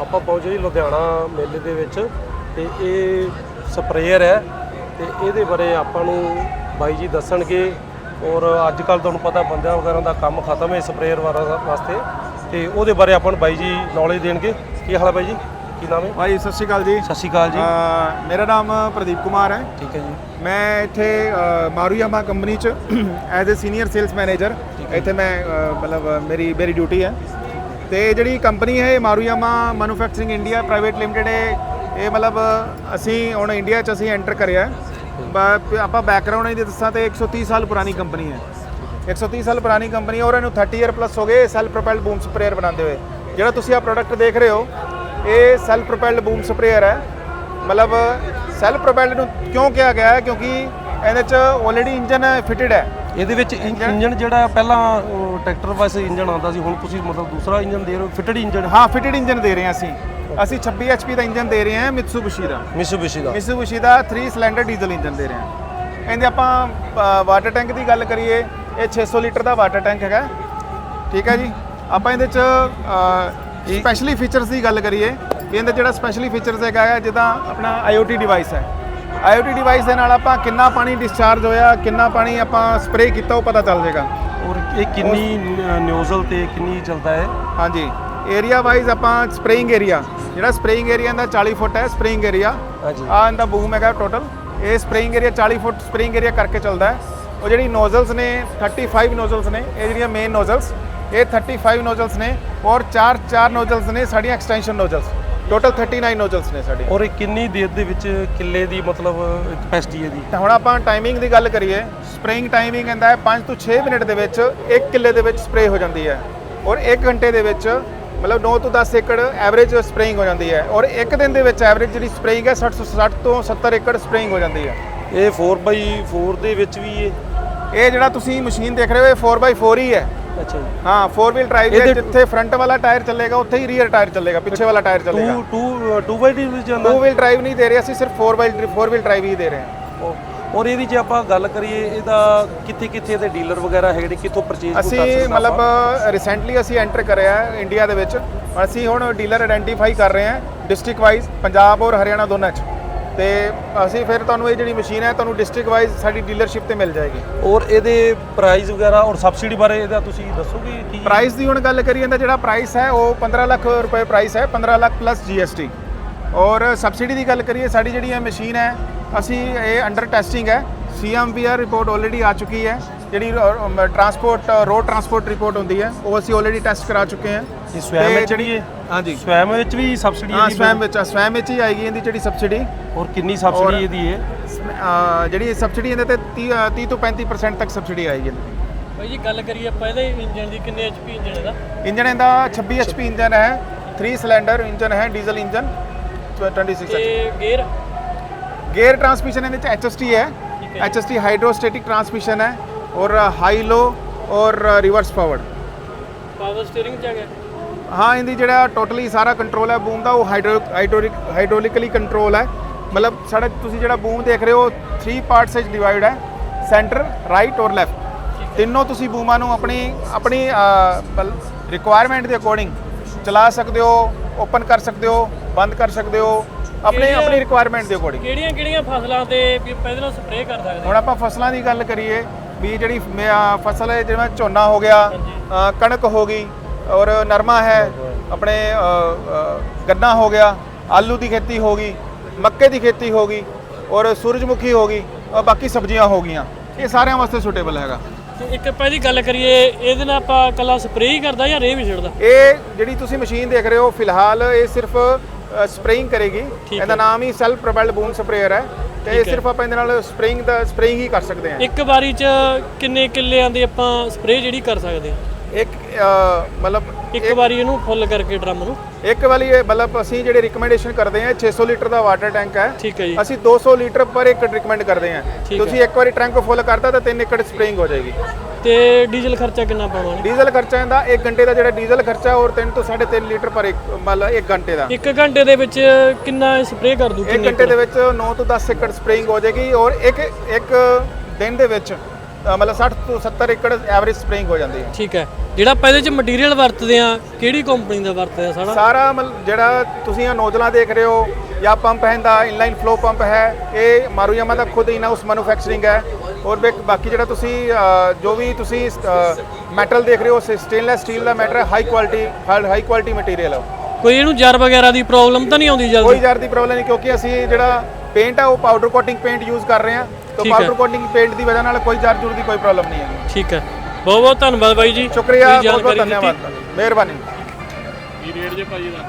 ਆਪਾਂ ਪਹੁੰਚੇ ਜੀ ਲੁਧਿਆਣਾ ਮੇਲੇ ਦੇ ਵਿੱਚ ਤੇ ਇਹ ਸਪਰੇਅਰ ਹੈ ਤੇ ਇਹਦੇ ਬਾਰੇ ਆਪਾਂ ਨੂੰ ਬਾਈ ਜੀ ਦੱਸਣਗੇ ਔਰ ਅੱਜ ਕੱਲ ਤੁਹਾਨੂੰ ਪਤਾ ਬੰਦਿਆਂ ਵਗੈਰਾ ਦਾ ਕੰਮ ਖਤਮ ਹੈ ਸਪਰੇਅਰ ਵਾਸਤੇ ਤੇ ਉਹਦੇ ਬਾਰੇ ਆਪਾਂ ਨੂੰ ਬਾਈ ਜੀ ਨੌਲੇਜ ਦੇਣਗੇ। ਕੀ ਹਾਲ ਹੈ ਬਾਈ ਜੀ? ਕੀ ਨਾਮ ਹੈ? ਭਾਈ ਸਤਿ ਸ਼੍ਰੀ ਅਕਾਲ ਜੀ। ਸਤਿ ਸ਼੍ਰੀ ਅਕਾਲ ਜੀ। ਮੇਰਾ ਨਾਮ ਪ੍ਰਦੀਪ ਕੁਮਾਰ ਹੈ। ਠੀਕ ਹੈ ਜੀ। ਮੈਂ ਇੱਥੇ ਮਾਰੂਯਾਮਾ ਕੰਪਨੀ ਚ as a senior sales manager ਇੱਥੇ ਮੈਂ ਮਤਲਬ ਮੇਰੀ ਮੇਰੀ ਡਿਊਟੀ ਹੈ। ਤੇ ਜਿਹੜੀ ਕੰਪਨੀ ਹੈ ਇਹ Maruyama manufacturing India private limited ਹੈ। ਇਹ ਮਤਲਬ ਅਸੀਂ ਹੁਣ ਇੰਡੀਆ ਚ ਅਸੀਂ ਐਂਟਰ ਕਰਿਆ ਬ- ਆਪਾਂ ਬੈਕਗ੍ਰਾਉਂਡ ਇਹਦੀ ਦੱਸਾਂ ਤੇ 130 ਸਾਲ ਪੁਰਾਣੀ ਕੰਪਨੀ ਹੈ। 130 ਸਾਲ ਪੁਰਾਣੀ ਕੰਪਨੀ ਹੈ ਔਰ ਇਹਨੂੰ 30 ਇਅਰ ਪਲੱਸ ਹੋ ਗਏ। ਸੈਲਫ ਪ੍ਰੋਪੈਲਡ ਬੂਮ ਸਪਰੇਅਰ ਬਣਾਉਂਦੇ ਹੋਏ। ਜਿਹੜਾ ਤੁਸੀਂ ਆ ਪ੍ਰੋਡਕਟ ਦੇਖ ਰਹੇ ਹੋ, ਇਹ ਸੈਲਫ ਪ੍ਰੋਪੈਲਡ ਬੂਮ ਸਪਰੇਅਰ ਹੈ। ਮਤਲਬ ਸੈਲਫ ਪ੍ਰੋਪੈਲਡ ਨੂੰ ਕਿਉਂ ਕਿਹਾ ਗਿਆ ਹੈ? ਕਿਉਂਕਿ ਇਹਦੇ ਚ ਆਲਰੇਡੀ ਇੰਜਨ ਫਿਟਡ ਹੈ। ਇਹਦੇ ਵਿੱਚ ਇੰਜਨ ਜਿਹੜਾ ਪਹਿਲਾਂ ਉਹ, ਟਰੈਕਟਰ ਵਾਸਤੇ ਇੰਜਨ ਆਉਂਦਾ ਸੀ ਹੁਣ ਤੁਸੀਂ ਮਤਲਬ ਦੂਸਰਾ ਇੰਜਨ ਦੇ ਰਹੇ ਹੋ ਫਿਟਡ ਇੰਜਨ ਹਾਂ ਫਿਟਡ ਇੰਜਨ ਦੇ ਰਹੇ ਹਾਂ ਅਸੀਂ। ਅਸੀਂ 26 HP ਦਾ ਇੰਜਨ ਦੇ ਰਹੇ ਹਾਂ ਮਿਤਸੂਬਿਸ਼ੀ ਦਾ। ਮਿਸੂਬਿਸ਼ੀ ਦਾ। ਮਿਤਸੂਬਿਸ਼ੀ ਦਾ 3 ਸਿਲੰਡਰ ਡੀਜ਼ਲ ਇੰਜਨ ਦੇ ਰਹੇ ਹਾਂ। ਇਹਦੇ ਆਪਾਂ ਵਾਟਰ ਟੈਂਕ ਦੀ ਗੱਲ ਕਰੀਏ ਇਹ 600 ਲੀਟਰ ਦਾ ਵਾਟਰ ਟੈਂਕ ਹੈਗਾ। ਠੀਕ ਹੈ ਜੀ? ਆਪਾਂ ਇਹਦੇ ਚ ਸਪੈਸ਼ਲੀ ਫੀਚਰਸ ਦੀ ਗੱਲ ਕਰੀਏ ਇਹਦੇ ਜਿਹੜਾ ਸਪੈਸ਼ਲੀ ਫੀਚਰਸ ਹੈਗਾ ਜਿੱਦਾਂ ਆਪਣਾ IoT ਡਿਵਾਈਸ ਹੈ। IoT ਡਿਵਾਈਸ ਦੇ ਨਾਲ ਆਪਾਂ ਕਿੰਨਾ ਪਾਣੀ ਡਿਸਚਾਰਜ ਹੋਇਆ ਕਿੰਨਾ ਪਾਣੀ ਆਪਾਂ ਸਪਰੇਅ ਕੀਤਾ ਉਹ ਪਤਾ ਚੱਲ ਜਾਏਗਾ। ਔਰ ਇਹ ਕਿੰਨੀ ਨਿਊਜ਼ਲ ਤੇ ਕਿੰਨੀ ਚੱਲਦਾ ਹੈ? ਹਾਂਜੀ। ਏਰੀਆ ਵਾਈਜ਼ ਆਪਾਂ ਸਪਰੇਇੰਗ ਏਰੀਆ ਜਿਹੜਾ ਸਪਰੇਇੰਗ ਏਰੀਆ ਦਾ 40 ਫੁੱਟ ਹੈ ਸਪਰੇਇੰਗ ਏਰੀਆ ਆ ਇਹਦਾ ਬੂਮ ਹੈਗਾ ਟੋਟਲ ਇਹ ਸਪਰੇਇੰਗ ਏਰੀਆ 40 ਫੁੱਟ ਸਪਰੇਇੰਗ ਏਰੀਆ ਕਰਕੇ ਚੱਲਦਾ ਹੈ। ਉਹ ਜਿਹੜੀ ਨੋਜ਼ਲਸ ਨੇ 35 ਨੋਜ਼ਲਸ ਨੇ ਇਹ ਜਿਹੜੀਆਂ ਮੇਨ ਨੋਜ਼ਲਸ ਇਹ 35 ਨੋਜ਼ਲਸ ਨੇ ਔਰ 4 4 ਨੋਜ਼ਲਸ ਨੇ ਸਾਡੀਆਂ ਐਕਸਟੈਂਸ਼ਨ ਨੋਜ਼ਲਸ ਟੋਟਲ 39 ਨੋਜ਼ਲਸ ਨੇ ਸਾਡੀ। ਔਰ ਇਹ ਕਿੰਨੀ ਦੇਰ ਦੇ ਵਿੱਚ ਕਿੱਲੇ ਦੀ ਮਤਲਬ ਕਪੈਸਿਟੀ ਹੈ ਦੀ ਤਾਂ ਹੁਣ ਆਪਾਂ ਟਾਈਮਿੰਗ ਦੀ ਗੱਲ ਕਰੀਏ ਸਪਰੇਇੰਗ ਟਾਈਮਿੰਗ ਹੁੰਦਾ ਹੈ 5 ਤੋਂ 6 ਮਿੰਟ ਦੇ ਵਿੱਚ 1 ਕਿੱਲੇ ਦੇ ਵਿੱਚ ਸਪਰੇਅ ਹੋ ਜਾਂਦੀ ਹੈ। ਔਰ 1 ਘੰਟੇ ਦੇ ਵਿੱਚ ਮਤਲਬ 9 ਤੋਂ 10 ਏਕੜ ਐਵਰੇਜ ਸਪਰੇਇੰਗ ਹੋ ਜਾਂਦੀ ਹੈ। ਔਰ ਇੱਕ ਦਿਨ ਦੇ ਵਿੱਚ ਐਵਰੇਜ ਜਿਹੜੀ ਸਪਰੇਇੰਗ ਹੈ 60 ਤੋਂ 60 ਤੋਂ 70 ਏਕੜ ਸਪਰੇਇੰਗ ਹੋ ਜਾਂਦੀ ਹੈ। ਇਹ 4x4 ਦੇ ਵਿੱਚ ਵੀ ਇਹ? ਇਹ ਜਿਹੜਾ ਤੁਸੀਂ ਮਸ਼ੀਨ ਦੇਖ ਰਹੇ ਹੋ ਇਹ 4x4 ਹੀ ਹੈ। ਅੱਛਾ ਜੀ। ਹਾਂ 4 ਵੀਲ ਡਰਾਈਵ ਹੈ ਇਹਦੇ- ਜਿੱਥੇ ਫਰੰਟ ਵਾਲਾ ਟਾਇਰ ਚੱਲੇਗਾ ਉੱਥੇ ਹੀ ਰੀਅਰ ਟਾਇਰ ਚੱਲੇਗਾ ਪਿੱਛੇ ਵਾਲਾ ਟਾਇਰ ਚੱਲੇਗਾ। 2 2 2x ਵਿੱਚ ਜਾਂਦਾ? 2 ਵੀਲ ਡਰਾਈਵ ਨਹੀਂ ਦੇ ਰਹੇ ਅਸੀਂ ਸਿਰਫ 4 ਵੀਲ 4 ਵੀਲ ਡਰਾਈਵ ਹੀ ਦੇ ਰਹੇ ਹਾਂ। ਔਰ- ਔਰ ਇਹਦੀ ਜੇ ਆਪਾਂ ਗੱਲ ਕਰੀਏ ਇਹਦਾ ਕਿੱਥੇ ਕਿੱਥੇ ਦੇ ਡੀਲਰ ਵਗੈਰਾ ਹੈਗੇ ਨੇ ਕਿੱਥੋਂ ਪਰਚੇਜ਼ ਅਸੀਂ ਮਤਲਬ ਰੀਸੈਂਟਲੀ ਅਸੀਂ ਐਂਟਰ ਕਰਿਆ ਹੈ ਇੰਡੀਆ ਦੇ ਵਿੱਚ। ਅਸੀਂ ਹੁਣ ਡੀਲਰ ਆਇਡੈਂਟੀਫਾਈ ਕਰ ਰਹੇ ਹਾਂ ਡਿਸਟ੍ਰਿਕਟ ਵਾਈਜ਼ ਪੰਜਾਬ ਔਰ ਹਰਿਆਣਾ ਦੋਨਾਂ 'ਚ। ਤੇ ਅਸੀਂ ਫਿਰ ਤੁਹਾਨੂੰ ਇਹ ਜਿਹੜੀ ਮਸ਼ੀਨ ਹੈ ਤੁਹਾਨੂੰ ਡਿਸਟ੍ਰਿਕਟ ਵਾਈਜ਼ ਸਾਡੀ ਡੀਲਰਸ਼ਿਪ ਤੇ ਮਿਲ ਜਾਏਗੀ। ਔਰ ਇਹਦੇ ਪ੍ਰਾਈਸ ਵਗੈਰਾ ਔਰ ਸਬਸਿਡੀ ਬਾਰੇ ਇਹਦਾ ਤੁਸੀਂ ਦੱਸੋਗੇ ਕੀ? ਪ੍ਰਾਈਸ ਦੀ ਹੁਣ ਗੱਲ ਕਰੀਏ ਤਾਂ ਜਿਹੜਾ ਪ੍ਰਾਈਸ ਹੈ ਉਹ 15 ਲੱਖ ਰੁਪਏ ਪ੍ਰਾਈਸ ਹੈ 15 ਲੱਖ ਪਲੱਸ GST ਔਰ ਸਬਸਿਡੀ ਦੀ ਗੱਲ ਕਰੀਏ ਸਾਡੀ ਜਿਹੜੀ ਇਹ ਮਸ਼ੀਨ ਹੈ ਅਸੀਂ ਇਹ ਅੰਡਰ ਟੈਸਟਿੰਗ ਹੈ। CMVR ਰਿਪੋਰਟ ਆਲਰੇਡੀ ਆ ਚੁੱਕੀ ਹੈ। ਜਿਹੜੀ ਟਰਾਂਸਪੋਰਟ ਰੋਡ ਟਰਾਂਸਪੋਰਟ ਰਿਪੋਰਟ ਹੁੰਦੀ ਹੈ ਉਹ ਅਸੀਂ ਆਲਰੇਡੀ ਟੈਸਟ ਕਰਾ ਚੁੱਕੇ ਹਾਂ। ਇਹ ਸਵੈਮ ਵਿੱਚ ਹੈ ਹਾਂਜੀ। ਸਵੈਮ ਵਿੱਚ ਵੀ ਸਬਸਿਡੀ ਹਾਂ ਸਵੈਮ ਵਿੱਚ ਸਵੈਮ ਵਿੱਚ ਹੀ ਆਏਗੀ ਇਹਦੀ ਜਿਹੜੀ ਸਬਸਿਡੀ ਔਰ ਕਿੰਨੀ ਸਬਸਿਡੀ ਇਹਦੀ ਹੈ? ਜਿਹੜੀ ਸਬਸਿਡੀ ਇਹਦੇ ਤੇ 30 ਅਹ 30 ਤੋਂ 35% ਤੱਕ ਸਬਸਿਡੀ ਆਏਗੀ ਭਾਈ ਜੀ ਗੱਲ ਕਰੀਏ ਆਪਾਂ ਇਹਦੇ ਇੰਜਨ ਦੀ ਕਿੰਨੇ ਐਚਪੀ ਇੰਜਨ ਇਹਦਾ? ਇੰਜਨ ਇਹਦਾ 26 HP ਇੰਜਨ ਹੈ 3 ਸਿਲੰਡਰ ਇੰਜਨ ਹੈ ਡੀਜ਼ਲ ਇੰਜਨ 26 HP ਤੇ ਗੇਅਰ ਗੇਅਰ ਟਰਾਂਸਮਿਸ਼ਨ ਇਹਦੇ ਚ HST ਹੈ। HST ਹਾਈਡਰੋਸਟੈਟਿਕ ਟਰਾਂਸਮਿਸ਼ਨ ਹੈ। ਔਰ ਹਾਈ ਲੋ ਔਰ ਰਿਵਰਸ ਫਾਰਵਰਡ ਪਾਵਰ ਸਟੀਅਰਿੰਗ ਚ ਗਿਆ ਹਾਂ ਇਹਦੀ ਜਿਹੜਾ ਟੋਟਲੀ ਸਾਰਾ ਕੰਟਰੋਲ ਹੈ ਬੂਮ ਦਾ ਉਹ ਹਾਈਡ੍ਰੋ ਹਾਈਡ੍ਰੋਲਿਕ ਹਾਈਡ੍ਰੋਲਿਕਲੀ ਕੰਟਰੋਲ ਹੈ। ਮਤਲਬ ਸਾਡਾ ਤੁਸੀਂ ਜਿਹੜਾ ਬੂਮ ਦੇਖ ਰਹੇ ਹੋ 3 ਪਾਰਟਸ ਵਿੱਚ ਡਿਵਾਈਡ ਹੈ ਸੈਂਟਰ ਰਾਈਟ ਔਰ ਲੈਫਟ ਤਿੰਨੋਂ ਤੁਸੀਂ ਬੂਮਾਂ ਨੂੰ ਆਪਣੀ ਆਪਣੀ ਰਿਕੁਆਇਰਮੈਂਟ ਦੇ ਅਕੋਰਡਿੰਗ ਚਲਾ ਸਕਦੇ ਹੋ ਓਪਨ ਕਰ ਸਕਦੇ ਹੋ ਬੰਦ ਕਰ ਸਕਦੇ ਹੋ ਆਪਣੇ ਕਿਹੜੀਆਂ- ਆਪਣੀ ਰਿਕੁਆਇਰਮੈਂਟ ਦੇ ਅਕੋਰਡਿੰਗ ਕਿਹੜੀਆਂ ਕਿਹੜੀਆਂ ਫਸਲਾਂ ਤੇ ਵੀ ਨਾਲ ਸਪਰੇਅ ਕਰ ਸਕਦੇ ਹੁਣ ਆਪਾਂ ਫਸਲਾਂ ਦੀ ਗੱਲ ਕਰੀਏ ਵੀ ਜਿਹੜੀ ਮ- ਫਸਲ ਹੈ ਜਿਵੇਂ ਝੋਨਾ ਹੋ ਗਿਆ ਕਣਕ ਹੋ ਗਈ ਔਰ ਨਰਮਾ ਹੈ ਆਪਣੇ ਗੰਨਾ ਹੋ ਗਿਆ ਆਲੂ ਦੀ ਖੇਤੀ ਹੋ ਗਈ ਮੱਕੇ ਦੀ ਖੇਤੀ ਹੋ ਗਈ ਔਰ ਸੂਰਜਮੁਖੀ ਹੋ ਗਈ ਔਰ ਬਾਕੀ ਸਬਜ਼ੀਆਂ ਹੋ ਗਈਆਂ। ਇਹ ਸਾਰਿਆਂ ਵਾਸਤੇ ਸੁਟੇਬਲ ਹੈਗਾ। ਤੇ ਇੱਕ ਇਹਦੀ ਗੱਲ ਕਰੀਏ ਇਹਦੇ ਨਾਲ ਆਪਾਂ ਕੱਲਾ ਸਪਰੇਅ ਹੀ ਕਰਦਾ ਜਾਂ ਰੇਹ ਵੀ ਛਿੜਦਾ? ਇਹ ਜਿਹੜੀ ਤੁਸੀਂ ਮਸ਼ੀਨ ਦੇਖ ਰਹੇ ਹੋ ਫਿਲਹਾਲ ਇਹ ਸਿਰਫ ਸਪਰੇਇੰਗ ਕਰੇਗੀ। ਇਹਦਾ ਨਾਮ ਹੀ ਸੈਲਫ ਪ੍ਰੋਪੈਲਡ ਬੂਮ ਸਪਰੇਅਰ ਹੈ। ਤੇ। ਸਿਰਫ ਆਪਾਂ ਇਹਦੇ ਨਾਲ ਸਪਰੇਇੰਗ ਦਾ ਸਪਰੇਇੰਗ ਹੀ ਕਰ ਸਕਦੇ ਹਾਂ। ਇੱਕ ਵਾਰੀ ਚ ਕਿੰਨੇ ਕਿੱਲਿਆਂ ਦੀ ਆਪਾਂ ਸਪਰੇਅ ਜਿਹੜੀ ਕਰ ਸਕਦੇ ਹਾਂ? ਇੱਕ ਮਤਲਬ ਇੱਕ ਵਾਰੀ ਇਹਨੂੰ ਫੁੱਲ ਕਰਕੇ ਡਰਮ ਨੂੰ। ਇੱਕ ਵਾਲੀ ਇਹ ਮਤਲਬ ਅਸੀਂ ਜਿਹੜੇ ਰਿਕਮੈਂਡੇਸ਼ਨ ਕਰਦੇ ਹਾਂ 600 ਲੀਟਰ ਦਾ ਵਾਟਰ ਟੈਂਕ ਹੈ। ਠੀਕ ਹੈ ਜੀ। ਅਸੀਂ 200 ਲੀਟਰ ਪਰ ਏਕੜ ਰਿਕਮੈਂਡ ਕਰਦੇ ਹਾਂ। ਠੀਕ ਤੁਸੀਂ ਇੱਕ ਵਾਰੀ ਟੈਂਕ ਫੁੱਲ ਕਰਤਾ ਤਾਂ 3 ਏਕੜ ਸਪਰੇਇੰਗ ਹੋ ਜਾਏਗੀ। ਤੇ ਡੀਜ਼ਲ ਖਰਚਾ ਕਿੰਨਾ ਪਾਉਣਾ ਨੇ ਡੀਜ਼ਲ ਖਰਚਾ ਇਹਦਾ 1 ਘੰਟੇ ਦਾ ਜਿਹੜਾ ਡੀਜ਼ਲ ਖਰਚਾ ਔਰ 3 ਤੋਂ 3.5 ਲੀਟਰ ਪਰ ਇੱਕ ਮਤਲਬ 1 ਘੰਟੇ ਦਾ। ਇੱਕ ਘੰਟੇ ਦੇ ਵਿੱਚ ਕਿੰਨਾ ਸਪਰੇਅ ਕਰ ਦੂ 1 ਘੰਟੇ ਦੇ ਵਿੱਚ 9 ਤੋਂ 10 ਏਕੜ ਸਪਰੇਇੰਗ ਹੋ ਜਾਏਗੀ ਔਰ ਇੱਕ ਇੱਕ ਦਿਨ ਦੇ ਵਿੱਚ ਮਤਲਬ 60 ਤੋਂ 70 ਏਕੜ ਐਵਰੇਜ ਸਪਰੇਇੰਗ ਹੋ ਜਾਂਦੀ ਹੈ। ਠੀਕ ਹੈ। ਜਿਹੜਾ ਆਪਾਂ ਇਹਦੇ ਚ ਮਟੀਰੀਅਲ ਵਰਤਦੇ ਆ ਕਿਹੜੀ ਕੰਪਨੀ ਦਾ ਵਰਤਦੇ ਆ ਸਾਰਾ? ਸਾਰਾ ਮਤਲਬ ਜਿਹੜਾ ਤੁਸੀਂ ਇਹ ਨੋਜ਼ਲਾਂ ਦੇਖ ਰਹੇ ਹੋ ਜਾਂ ਪੰਪ ਹੈ ਦਾ ਇਨਲਾਈਨ ਫਲੋ ਪੰਪ ਹੈ ਇਹ ਮਾਰੂਯਾਮਾ ਦਾ ਖੁਦ ਇਨ ਹਾਊਸ ਮੈਨੂਫੈਕਚਰਿੰਗ ਹੈ। ਔਰ ਬਾਕੀ ਜਿਹੜਾ ਤੁਸੀਂ ਜੋ ਵੀ ਤੁਸੀਂ ਮੈਟਲ ਦੇਖ ਰਹੇ ਹੋ ਸਟੇਨਲੈਸ ਸਟੀਲ ਦਾ ਮੈਟਰ ਹੈ high quality high quality material ਹੈ ਕੋਈ ਇਹਨੂੰ ਜਰ ਵਗੈਰਾ ਦੀ ਪ੍ਰੋਬਲਮ ਤਾਂ ਨਹੀਂ ਆਉਂਦੀ ਕੋਈ ਜਲਦੀ ਜ਼ਰ ਦੀ ਪ੍ਰੋਬਲਮ ਨਹੀਂ ਕਿਉਂਕਿ ਅਸੀਂ ਜਿਹੜਾ ਪੇਂਟ ਹੈ ਉਹ ਪਾਊਡਰ ਕੋਟਿੰਗ ਪੇਂਟ ਯੂਜ਼ ਕਰ ਰਹੇ ਹਾਂ। ਤਾਂ। ਪਾਊਡਰ ਕੋਟਿੰਗ ਪੇਂਟ ਦੀ ਵਜ੍ਹਾ ਨਾਲ ਕੋਈ ਜ਼ਰ ਜੁਰ ਦੀ ਕੋਈ ਪ੍ਰੋਬਲਮ ਨਹੀਂ ਹੈ ਠੀਕ ਹੈ। ਬਹੁਤ ਬਹੁਤ ਧੰਨਵਾਦ ਬਾਈ ਜੀ। ਸ਼ੁਕਰੀਆ ਬਹੁਤ ਬਹੁਤ। ਧੰਨਵਾਦ। ਮਿਹਰਬਾਨੀ। ਕੀ ਰੇਟ ਜੇ ਭਾਜੀ ਦਾ